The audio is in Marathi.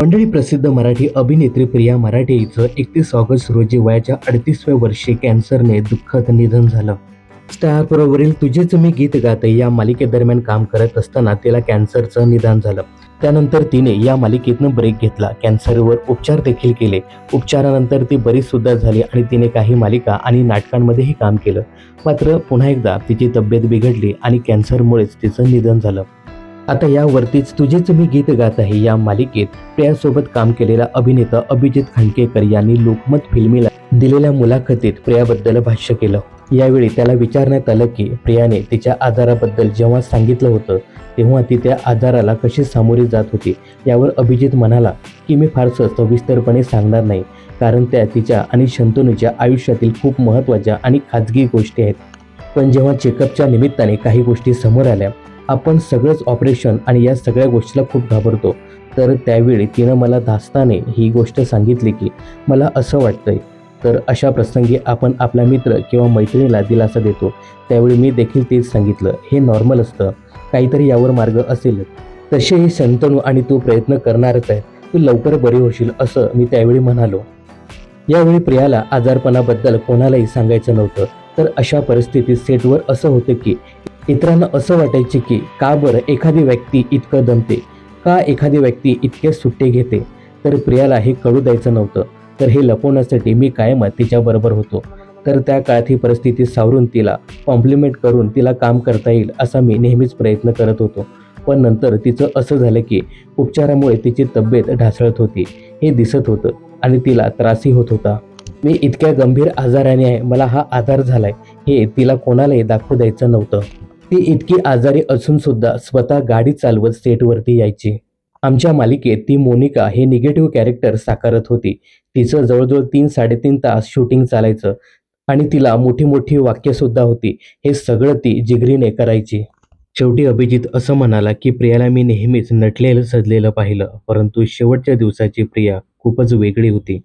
मंडळी प्रसिद्ध मराठी अभिनेत्री प्रिया मराठे हिचं एकतीस ऑगस्ट रोजी वयाच्या अडतीसव्या वर्षी कॅन्सरने दुःखद निधन झालं. स्टार बरोबरील तुझेच मी गीत गाते या मालिकेदरम्यान काम करत असताना तिला कॅन्सरचं निदान झालं. त्यानंतर तिने या मालिकेतनं ब्रेक घेतला. कॅन्सरवर उपचार देखील केले. उपचारानंतर ती बरीचसुद्धा झाली आणि तिने काही मालिका आणि नाटकांमध्येही काम केलं. मात्र पुन्हा एकदा तिची तब्येत बिघडली आणि कॅन्सरमुळेच तिचं निधन झालं. आता यावरतीच तुझेच मी गीत गात आहे या मालिकेत प्रियासोबत काम केलेला अभिनेता अभिजित खांडकेकर यांनी लोकमत फिल्मीला दिलेल्या मुलाखतीत प्रियाबद्दल भाष्य केलं. यावेळी त्याला विचारण्यात आलं की प्रियाने तिच्या आजाराबद्दल जेव्हा सांगितलं होतं तेव्हा ती त्या आजाराला कशी सामोरी जात होती यावर अभिजित म्हणाला की मी फारसं सविस्तरपणे सांगणार नाही कारण त्या तिच्या आणि शंतनूच्या आयुष्यातील खूप महत्त्वाच्या आणि खाजगी गोष्टी आहेत. पण जेव्हा चेकअपच्या निमित्ताने काही गोष्टी समोर आल्या आपण सगळंच ऑपरेशन आणि या सगळ्या गोष्टीला खूप घाबरतो. तर त्यावेळी तिनं मला धास्ताने ही गोष्ट सांगितली की मला असं वाटतंय. तर अशा प्रसंगी आपण आपला मित्र किंवा मैत्रिणीला दिलासा देतो. त्यावेळी मी देखील तेच सांगितलं. हे नॉर्मल असतं. काहीतरी यावर मार्ग असेल. तसेही शंतनू आणि तू प्रयत्न करणारच आहे तू लवकर बरी होशील असं मी त्यावेळी म्हणालो. यावेळी प्रियाला आजारपणाबद्दल कोणालाही सांगायचं नव्हतं. तर अशा परिस्थितीत सेटवर असं होतं की इतरांना असं वाटायचे की का बरं एखादी व्यक्ती इतकं दमते? का एखादी व्यक्ती इतके सुट्टे घेते? तर प्रियाला हे कळू द्यायचं नव्हतं. तर हे लपवण्यासाठी मी कायम तिच्याबरोबर होतो. तर त्या काळात ही परिस्थिती सावरून तिला कॉम्प्लिमेंट करून तिला काम करता येईल असा मी नेहमीच प्रयत्न करत होतो. पण नंतर तिचं असं झालं की उपचारामुळे तिची तब्येत ढासळत होती. हे दिसत होतं आणि तिला त्रासही होत होता. मी इतक्या गंभीर आजाराने आहे मला हा आधार झालाय. हे तिला कोणालाही दाखवू द्यायचं नव्हतं. ती इतकी आजारी असून सुद्धा स्वतः गाडी चालवत सेटवरती यायची. आमच्या मालिकेत ती मोनिका हे निगेटिव्ह कॅरेक्टर साकारत होती. तिचं जवळजवळ तीन साडेतीन तास शूटिंग चालायचं आणि तिला मोठी मोठी वाक्यसुद्धा होती. हे सगळं ती जिगरीने करायची. शेवटी अभिजित असं म्हणाला की प्रियाला मी नेहमीच नटलेलं सजलेलं पाहिलं परंतु शेवटच्या दिवसाची प्रिया खूपच वेगळी होती.